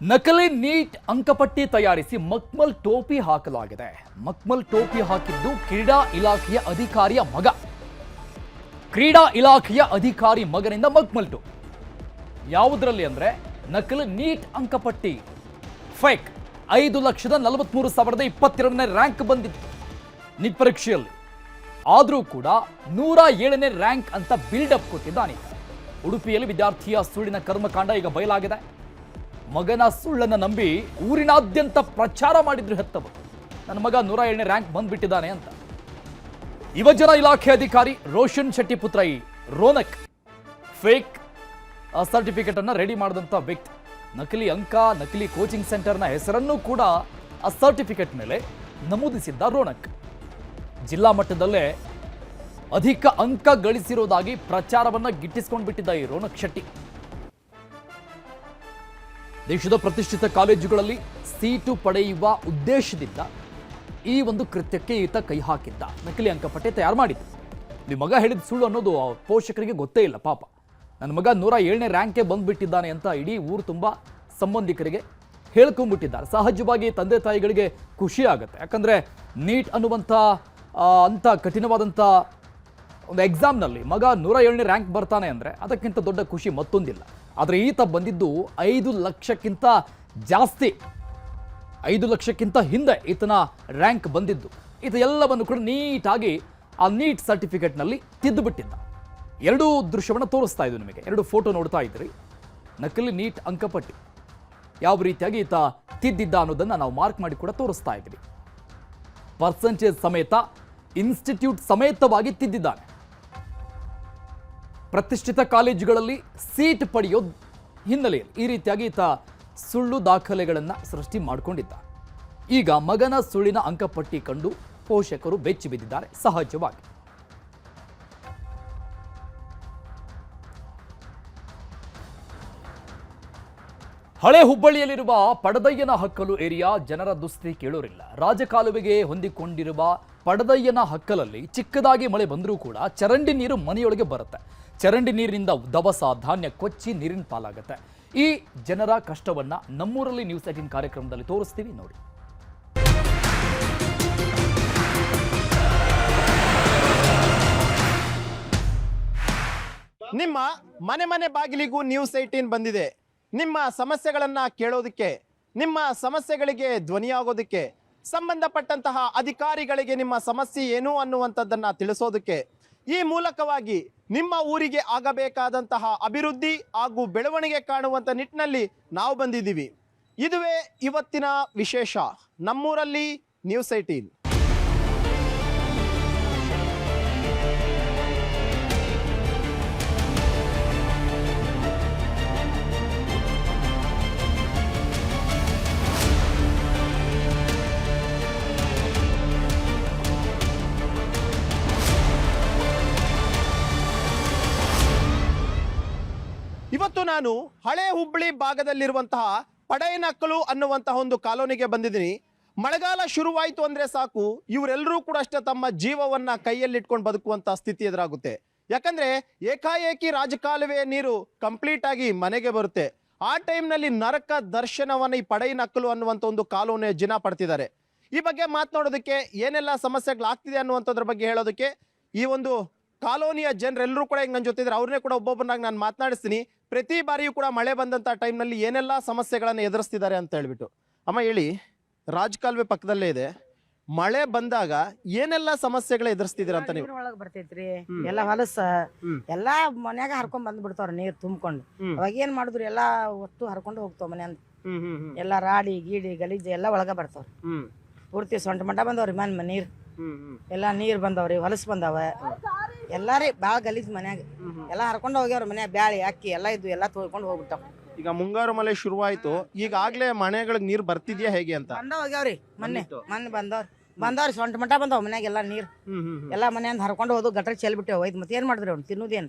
ನಕಲಿ ನೀಟ್ ಅಂಕಪಟ್ಟಿ ತಯಾರಿಸಿ ಮಕ್ಮಲ್ ಟೋಪಿ ಹಾಕಲಾಗಿದೆ. ಮಕ್ಮಲ್ ಟೋಪಿ ಹಾಕಿದ್ದು ಕ್ರೀಡಾ ಇಲಾಖೆಯ ಅಧಿಕಾರಿಯ ಮಗ. ಕ್ರೀಡಾ ಇಲಾಖೆಯ ಅಧಿಕಾರಿ ಮಗನಿಂದ ಮಕ್ಮಲ್ ಟೋಪಿ. ಯಾವುದರಲ್ಲಿ ಅಂದ್ರೆ ನಕಲಿ ನೀಟ್ ಅಂಕಪಟ್ಟಿ. ಫೇಕ್ ಐದು ಲಕ್ಷದ ನಲವತ್ಮೂರು ಸಾವಿರದ ಇಪ್ಪತ್ತೆರಡನೇ ರ್ಯಾಂಕ್ ಬಂದಿತ್ತು. ನೀಟ್ ಪರೀಕ್ಷೆಯಲ್ಲಿ. ಆದರೂ ಕೂಡ ನೂರ ಏಳನೇ ರ್ಯಾಂಕ್ ಅಂತ ಬಿಲ್ಡಪ್ ಕೊಟ್ಟಿದ್ದಾನೆ. ಉಡುಪಿಯಲ್ಲಿ ವಿದ್ಯಾರ್ಥಿಯ ಸುಳ್ಳಿನ ಕರ್ಮಕಾಂಡ ಈಗ ಬಯಲಾಗಿದೆ. ಮಗನ ಸುಳ್ಳನ್ನು ನಂಬಿ ಊರಿನಾದ್ಯಂತ ಪ್ರಚಾರ ಮಾಡಿದ್ರು ಹೆತ್ತವರು. ನನ್ನ ಮಗ ನೂರ ಏಳನೇ ರ್ಯಾಂಕ್ ಬಂದ್ಬಿಟ್ಟಿದ್ದಾನೆ ಅಂತ. ಯುವಜನ ಇಲಾಖೆ ಅಧಿಕಾರಿ ರೋಷನ್ ಶೆಟ್ಟಿ ಪುತ್ರ ಈ ರೋನಕ್ ಫೇಕ್ ಸರ್ಟಿಫಿಕೇಟ್ ಅನ್ನು ರೆಡಿ ಮಾಡಿದಂಥ ವ್ಯಕ್ತಿ. ನಕಲಿ ಅಂಕ, ನಕಲಿ ಕೋಚಿಂಗ್ ಸೆಂಟರ್ನ ಹೆಸರನ್ನು ಕೂಡ ಆ ಸರ್ಟಿಫಿಕೇಟ್ ಮೇಲೆ ನಮೂದಿಸಿದ್ದ ರೋಣಕ್ ಜಿಲ್ಲಾ ಮಟ್ಟದಲ್ಲೇ ಅಧಿಕ ಅಂಕ ಗಳಿಸಿರೋದಾಗಿ ಪ್ರಚಾರವನ್ನ ಗಿಟ್ಟಿಸ್ಕೊಂಡು ಬಿಟ್ಟಿದ್ದ ಈ ರೋಣಕ್ ಶೆಟ್ಟಿ. ದೇಶದ ಪ್ರತಿಷ್ಠಿತ ಕಾಲೇಜುಗಳಲ್ಲಿ ಸೀಟು ಪಡೆಯುವ ಉದ್ದೇಶದಿಂದ ಈ ಒಂದು ಕೃತ್ಯಕ್ಕೆ ಈತ ಕೈ ಹಾಕಿದ್ದ. ನಕಲಿ ಅಂಕಪಟ್ಟೆ ತಯಾರು ಮಾಡಿದ್ದು. ನಿಮ್ಮ ಮಗ ಹೇಳಿದ ಸುಳ್ಳು ಅನ್ನೋದು ಪೋಷಕರಿಗೆ ಗೊತ್ತೇ ಇಲ್ಲ, ಪಾಪ. ನನ್ನ ಮಗ ನೂರ ಏಳನೇ ರ್ಯಾಂಕ್ಗೆ ಬಂದುಬಿಟ್ಟಿದ್ದಾನೆ ಅಂತ ಇಡೀ ಊರು ತುಂಬ ಸಂಬಂಧಿಕರಿಗೆ ಹೇಳ್ಕೊಂಡ್ಬಿಟ್ಟಿದ್ದಾರೆ. ಸಹಜವಾಗಿ ತಂದೆ ತಾಯಿಗಳಿಗೆ ಖುಷಿ ಆಗುತ್ತೆ. ಯಾಕಂದರೆ ನೀಟ್ ಅನ್ನುವಂಥ ಅಂಥ ಕಠಿಣವಾದಂಥ ಒಂದು ಎಕ್ಸಾಮ್ನಲ್ಲಿ ಮಗ ನೂರ ಏಳನೇ ರ್ಯಾಂಕ್ ಬರ್ತಾನೆ ಅಂದರೆ ಅದಕ್ಕಿಂತ ದೊಡ್ಡ ಖುಷಿ ಮತ್ತೊಂದಿಲ್ಲ. ಆದರೆ ಈತ ಬಂದಿದ್ದು ಐದು ಲಕ್ಷಕ್ಕಿಂತ ಜಾಸ್ತಿ, ಐದು ಲಕ್ಷಕ್ಕಿಂತ ಹಿಂದೆ ಈತನ ರ್ಯಾಂಕ್ ಬಂದಿದ್ದು. ಈತ ಎಲ್ಲವನ್ನು ಕೂಡ ನೀಟಾಗಿ ಆ ನೀಟ್ ಸರ್ಟಿಫಿಕೇಟ್ನಲ್ಲಿ ತಿದ್ದುಬಿಟ್ಟಿದ್ದ ಎರಡೂ ದೃಶ್ಯವನ್ನು ತೋರಿಸ್ತಾ ಇದ್ದು ನಿಮಗೆ. ಎರಡು ಫೋಟೋ ನೋಡ್ತಾ ಇದ್ರಿ. ನಕಲಿ ನೀಟ್ ಅಂಕಪಟ್ಟಿ. ಯಾವ ರೀತಿಯಾಗಿ ಈತ ತಿದ್ದಿದ್ದ ಅನ್ನೋದನ್ನು ನಾವು ಮಾರ್ಕ್ ಮಾಡಿ ಕೂಡ ತೋರಿಸ್ತಾ ಇದ್ವಿ. ಪರ್ಸೆಂಟೇಜ್ ಸಮೇತ, ಇನ್ಸ್ಟಿಟ್ಯೂಟ್ ಸಮೇತವಾಗಿ ತಿದ್ದಿದ್ದಾನೆ. ಪ್ರತಿಷ್ಠಿತ ಕಾಲೇಜುಗಳಲ್ಲಿ ಸೀಟ್ ಪಡೆಯೋ ಹಿನ್ನೆಲೆಯಲ್ಲಿ ಈ ರೀತಿಯಾಗಿ ಈತ ಸುಳ್ಳು ದಾಖಲೆಗಳನ್ನು ಸೃಷ್ಟಿ ಮಾಡಿಕೊಂಡಿದ್ದ. ಈಗ ಮಗನ ಸುಳ್ಳಿನ ಅಂಕಪಟ್ಟಿ ಕಂಡು ಪೋಷಕರು ಬೆಚ್ಚಿ ಬಿದ್ದಿದ್ದಾರೆ. ಸಹಜವಾಗಿ ಹಳೆ ಹುಬ್ಬಳ್ಳಿಯಲ್ಲಿರುವ ಪಡದಯ್ಯನ ಹಕ್ಕಲು ಏರಿಯಾ ಜನರ ದುಸ್ತಿ ಕೇಳೋರಿಲ್ಲ. ರಾಜಕಾಲುವೆಗೆ ಹೊಂದಿಕೊಂಡಿರುವ ಪಡದಯ್ಯನ ಹಕ್ಕಲಲ್ಲಿ ಚಿಕ್ಕದಾಗಿ ಮಳೆ ಬಂದರೂ ಕೂಡ ಚರಂಡಿ ನೀರು ಮನೆಯೊಳಗೆ ಬರುತ್ತೆ. ಚರಂಡಿ ನೀರಿನಿಂದ ದವಸ ಧಾನ್ಯ ಕೊಚ್ಚಿ ನೀರಿನ ಪಾಲಾಗುತ್ತೆ. ಈ ಜನರ ಕಷ್ಟವನ್ನ ನಮ್ಮೂರಲ್ಲಿ ನ್ಯೂಸ್ ಏಟಿನ್ ಕಾರ್ಯಕ್ರಮದಲ್ಲಿ ತೋರಿಸ್ತೀವಿ ನೋಡಿ. ನಿಮ್ಮ ಮನೆ ಮನೆ ಬಾಗಿಲಿಗೂ ನ್ಯೂಸ್ ಏಟೀನ್ ಬಂದಿದೆ. ನಿಮ್ಮ ಸಮಸ್ಯೆಗಳನ್ನು ಕೇಳೋದಕ್ಕೆ, ನಿಮ್ಮ ಸಮಸ್ಯೆಗಳಿಗೆ ಧ್ವನಿಯಾಗೋದಕ್ಕೆ, ಸಂಬಂಧಪಟ್ಟಂತಹ ಅಧಿಕಾರಿಗಳಿಗೆ ನಿಮ್ಮ ಸಮಸ್ಯೆ ಏನು ಅನ್ನುವಂಥದ್ದನ್ನು ತಿಳಿಸೋದಕ್ಕೆ, ಈ ಮೂಲಕವಾಗಿ ನಿಮ್ಮ ಊರಿಗೆ ಆಗಬೇಕಾದಂತಹ ಅಭಿವೃದ್ಧಿ ಹಾಗೂ ಬೆಳವಣಿಗೆ ಕಾಣುವಂಥ ನಿಟ್ಟಿನಲ್ಲಿ ನಾವು ಬಂದಿದ್ದೀವಿ. ಇದುವೇ ಇವತ್ತಿನ ವಿಶೇಷ. ನಮ್ಮೂರಲ್ಲಿ ನ್ಯೂಸ್ ಏಟೀನ್ ಇವತ್ತು ನಾನು ಹಳೆ ಹುಬ್ಬಳ್ಳಿ ಭಾಗದಲ್ಲಿರುವಂತಹ ಪಡೆಯನಕ್ಕಲು ಅನ್ನುವಂತಹ ಒಂದು ಕಾಲೋನಿಗೆ ಬಂದಿದ್ದೀನಿ. ಮಳೆಗಾಲ ಶುರುವಾಯಿತು ಅಂದರೆ ಸಾಕು, ಇವರೆಲ್ಲರೂ ಕೂಡ ಅಷ್ಟೇ ತಮ್ಮ ಜೀವವನ್ನು ಕೈಯಲ್ಲಿಟ್ಕೊಂಡು ಬದುಕುವಂಥ ಸ್ಥಿತಿ ಎದುರಾಗುತ್ತೆ. ಯಾಕಂದರೆ ಏಕಾಏಕಿ ರಾಜಕಾಲುವೆ ನೀರು ಕಂಪ್ಲೀಟ್ ಆಗಿ ಮನೆಗೆ ಬರುತ್ತೆ. ಆ ಟೈಮ್ನಲ್ಲಿ ನರಕ ದರ್ಶನವನ್ನು ಈ ಪಡೆಯನಕ್ಕಲು ಅನ್ನುವಂಥ ಒಂದು ಕಾಲೋನಿಯ ಜಿನ ಪಡ್ತಿದ್ದಾರೆ. ಈ ಬಗ್ಗೆ ಮಾತನಾಡೋದಕ್ಕೆ ಏನೆಲ್ಲ ಸಮಸ್ಯೆಗಳಾಗ್ತಿದೆ ಅನ್ನುವಂಥದ್ರ ಬಗ್ಗೆ ಹೇಳೋದಕ್ಕೆ ಈ ಒಂದು ಕಾಲೋನಿಯ ಜನರೆಲ್ಲರೂ ಕೂಡ ಈಗ ನನ್ನ ಜೊತೆ ಇದ್ದಾರೆ ಅವ್ರನ್ನೇ ಕೂಡ ಒಬ್ಬೊಬ್ಬನಾಗಿ ನಾನು ಮಾತನಾಡಿಸ್ತೀನಿ. ಪ್ರತಿ ಬಾರಿಯೂ ಕೂಡ ಮಳೆ ಬಂದಂಥ ಟೈಮ್ನಲ್ಲಿ ಏನೆಲ್ಲ ಸಮಸ್ಯೆಗಳನ್ನು ಎದುರಿಸ್ತಿದ್ದಾರೆ ಅಂತ ಹೇಳ್ಬಿಟ್ಟು. ಅಮ್ಮ ಹೇಳಿ ರಾಜಕಾಲುವೆ ಪಕ್ಕದಲ್ಲೇ ಇದೆ. ಮಳೆ ಬಂದಾಗ ಏನೆಲ್ಲ ಸಮಸ್ಯೆಗಳ ಎದುರಿಸ್ತಿದ್ದೀರಾ ಅಂತ ನೀವು? ಒಳಗ ಬರ್ತೈತ್ರಿ. ಹ್ಮ್. ಎಲ್ಲಾ ಹೊಲಸ ಹ್ಮ್. ಎಲ್ಲಾ ಮನ್ಯಾಗ ಹರ್ಕೊಂಡ್ ಬಂದ್ ಬಿಡ್ತಾವ್ರ ನೀರ್ ತುಂಬ್ಕೊಂಡು. ಹ್ಮ್. ಅವಾಗ ಏನ್ ಮಾಡಿದ್ರು ಎಲ್ಲಾ ಒಟ್ಟು ಹರ್ಕೊಂಡು ಹೋಗ್ತಾವ ಅಂತ. ಎಲ್ಲಾ ರಾಡಿ ಗೀಡಿ ಗಲೀಜ್ ಎಲ್ಲಾ ಒಳಗ ಬರ್ತಾವ್ರಿ. ಪೂರ್ತಿ ಸೊಂಟ ಮಂಡ ಬಂದವ್ರಿ ಮನ್ ನೀರ್. ಎಲ್ಲಾ ನೀರ್ ಬಂದವ್ರಿ ಹೊಲಸ್ ಬಂದಾವ. ಎಲ್ಲಾರಿ ಭಾಳ ಗಲೀಜ್ ಮನ್ಯಾಗ. ಎಲ್ಲಾ ಹರ್ಕೊಂಡು ಹೋಗ್ಯಾವ್ರ ಮನ್ಯಾಗ ಬ್ಯಾಳಿ ಅಕ್ಕಿ ಎಲ್ಲಾ ಇದ್ದು ಎಲ್ಲಾ ತೊಳ್ಕೊಂಡು ಹೋಗ್ಬಿಟ್ಟಾವ. ಈಗ ಮುಂಗಾರು ಮಳೆ ಶುರುವಾಯ್ತು ಈಗಾಗ್ಲೇ ಮನೆಗಳಿಗೆ ನೀರ್ ಬರ್ತಿದ್ಯಾ ಹೇಗೆ ಅಂತ? ಬಂದ ಹೋಗ್ಯಾವ್ರಿ ಮೊನ್ನೆ. ಮೊನ್ನೆ ಬಂದವ್ರಿ. ಬಂದವ್ರಿ ಸೊಂಟ ಮಟ್ಟ ಬಂದವ್ ಮನ್ಯಾಗ ಎಲ್ಲಾ ನೀರ್. ಎಲ್ಲಾ ಮನೆಯಿಂದ ಹರ್ಕೊಂಡು ಹೋದು ಗಟ್ರ ಚೆಲ್ ಹೋಯ್ತು ಒಯ್ದು ಮತ್ತೆ ಏನ್ ಮಾಡಿದ್ರಿ ಅವ್ನು? ತಿನ್ನುದೇನ್?